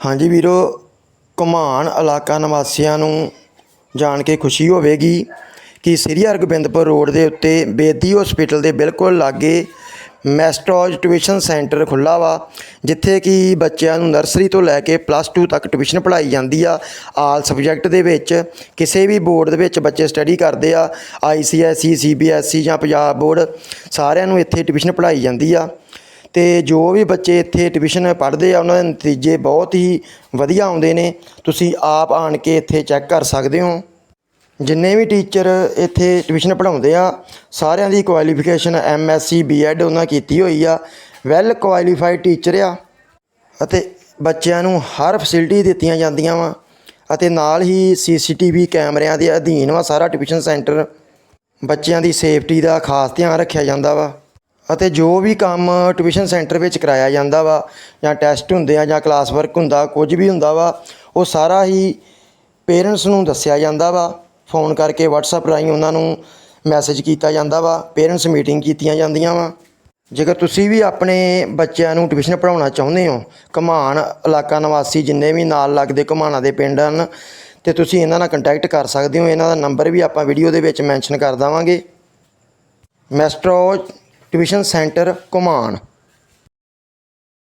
ਹਾਂਜੀ ਵੀਰੋ ਘੁਮਾਨ ਇਲਾਕਾ ਨਿਵਾਸੀਆਂ ਨੂੰ ਜਾਣ ਕੇ ਖੁਸ਼ੀ ਹੋਵੇਗੀ ਕਿ ਸ੍ਰੀ ਹਰਗੋਬਿੰਦਪੁਰ ਰੋਡ ਦੇ ਉੱਤੇ ਬੇਦੀ ਹਸਪੀਟਲ ਦੇ ਬਿਲਕੁਲ ਲਾਗੇ ਮੈਸਟੋਜ ਟਿਊਸ਼ਨ ਸੈਂਟਰ ਖੁੱਲਾ ਵਾ, ਜਿੱਥੇ ਕਿ ਬੱਚਿਆਂ ਨੂੰ ਨਰਸਰੀ ਤੋਂ ਲੈ ਕੇ ਪਲੱਸ 2 ਤੱਕ ਟਿਊਸ਼ਨ ਪੜ੍ਹਾਈ ਜਾਂਦੀ ਆ। ਆਲ ਸਬਜੈਕਟ ਦੇ ਵਿੱਚ ਕਿਸੇ ਵੀ ਬੋਰਡ ਦੇ ਵਿੱਚ ਬੱਚੇ ਸਟੱਡੀ ਕਰਦੇ ਆ ਆਈਸੀਐਸਈ ਸੀਬੀਐਸਈ ਜਾਂ ਪੰਜਾਬ ਬੋਰਡ ਸਾਰਿਆਂ ਨੂੰ ਇੱਥੇ ਟਿਊਸ਼ਨ ਪੜ੍ਹਾਈ ਜਾਂਦੀ ਆ। ਅਤੇ ਜੋ ਵੀ ਬੱਚੇ ਇੱਥੇ ਟਿਊਸ਼ਨ ਪੜ੍ਹਦੇ ਆ, ਉਹਨਾਂ ਦੇ ਨਤੀਜੇ ਬਹੁਤ ਹੀ ਵਧੀਆ ਆਉਂਦੇ ਨੇ। ਤੁਸੀਂ ਆਪ ਆਣ ਕੇ ਇੱਥੇ ਚੈੱਕ ਕਰ ਸਕਦੇ ਹੋ। ਜਿੰਨੇ ਵੀ ਟੀਚਰ ਇੱਥੇ ਟਿਊਸ਼ਨ ਪੜ੍ਹਾਉਂਦੇ ਆ, ਸਾਰਿਆਂ ਦੀ ਕੁਆਲੀਫਿਕੇਸ਼ਨ ਐਮਐਸਸੀ ਬੀਐਡ ਉਹਨਾਂ ਕੀਤੀ ਹੋਈ ਆ। ਵੈਲ ਕੁਆਲੀਫਾਈਡ ਟੀਚਰ ਆ ਅਤੇ ਬੱਚਿਆਂ ਨੂੰ ਹਰ ਫੈਸਿਲਿਟੀ ਦਿੱਤੀਆਂ ਜਾਂਦੀਆਂ ਵਾ ਅਤੇ ਨਾਲ ਹੀ ਸੀਸੀਟੀਵੀ ਕੈਮਰਿਆਂ ਦੇ ਅਧੀਨ ਵਾ ਸਾਰਾ ਟਿਊਸ਼ਨ ਸੈਂਟਰ। ਬੱਚਿਆਂ ਦੀ ਸੇਫਟੀ ਦਾ ਖਾਸ ਧਿਆਨ ਰੱਖਿਆ ਜਾਂਦਾ ਵਾ। ਅਤੇ ਜੋ ਵੀ ਕੰਮ ਟਿਊਸ਼ਨ ਸੈਂਟਰ ਵਿੱਚ ਕਰਾਇਆ ਜਾਂਦਾ ਵਾ, ਜਾਂ ਟੈਸਟ ਹੁੰਦੇ ਆ, ਜਾਂ ਕਲਾਸ ਵਰਕ ਹੁੰਦਾ, ਕੁਝ ਵੀ ਹੁੰਦਾ ਵਾ, ਉਹ ਸਾਰਾ ਹੀ ਪੇਰੈਂਟਸ ਨੂੰ ਦੱਸਿਆ ਜਾਂਦਾ ਵਾ। ਫੋਨ ਕਰਕੇ WhatsApp ਰਾਹੀਂ ਉਹਨਾਂ ਨੂੰ ਮੈਸੇਜ ਕੀਤਾ ਜਾਂਦਾ ਵਾ ਪੇਰੈਂਟਸ ਮੀਟਿੰਗ ਕੀਤੀਆਂ ਜਾਂਦੀਆਂ ਵਾ। ਜੇਕਰ ਤੁਸੀਂ ਵੀ ਆਪਣੇ ਬੱਚਿਆਂ ਨੂੰ ਟਿਊਸ਼ਨ ਪੜ੍ਹਾਉਣਾ ਚਾਹੁੰਦੇ ਹੋ, ਘਮਾਣ ਇਲਾਕਾ ਨਿਵਾਸੀ ਜਿੰਨੇ ਵੀ ਨਾਲ ਲੱਗਦੇ ਘਮਾਣਾ ਦੇ ਪਿੰਡ ਹਨ, ਤੇ ਤੁਸੀਂ ਇਹਨਾਂ ਨਾਲ ਕੰਟੈਕਟ ਕਰ ਸਕਦੇ ਹੋ, ਇਹਨਾਂ ਦਾ ਨੰਬਰ ਵੀ ਆਪਾਂ ਵੀਡੀਓ ਦੇ ਵਿੱਚ ਮੈਂਸ਼ਨ ਕਰ ਦੇਵਾਂਗੇ। ਮੈਸਟਰੋ ਟਿਊਸ਼ਨ ਸੈਂਟਰ ਘੁਮਾਣ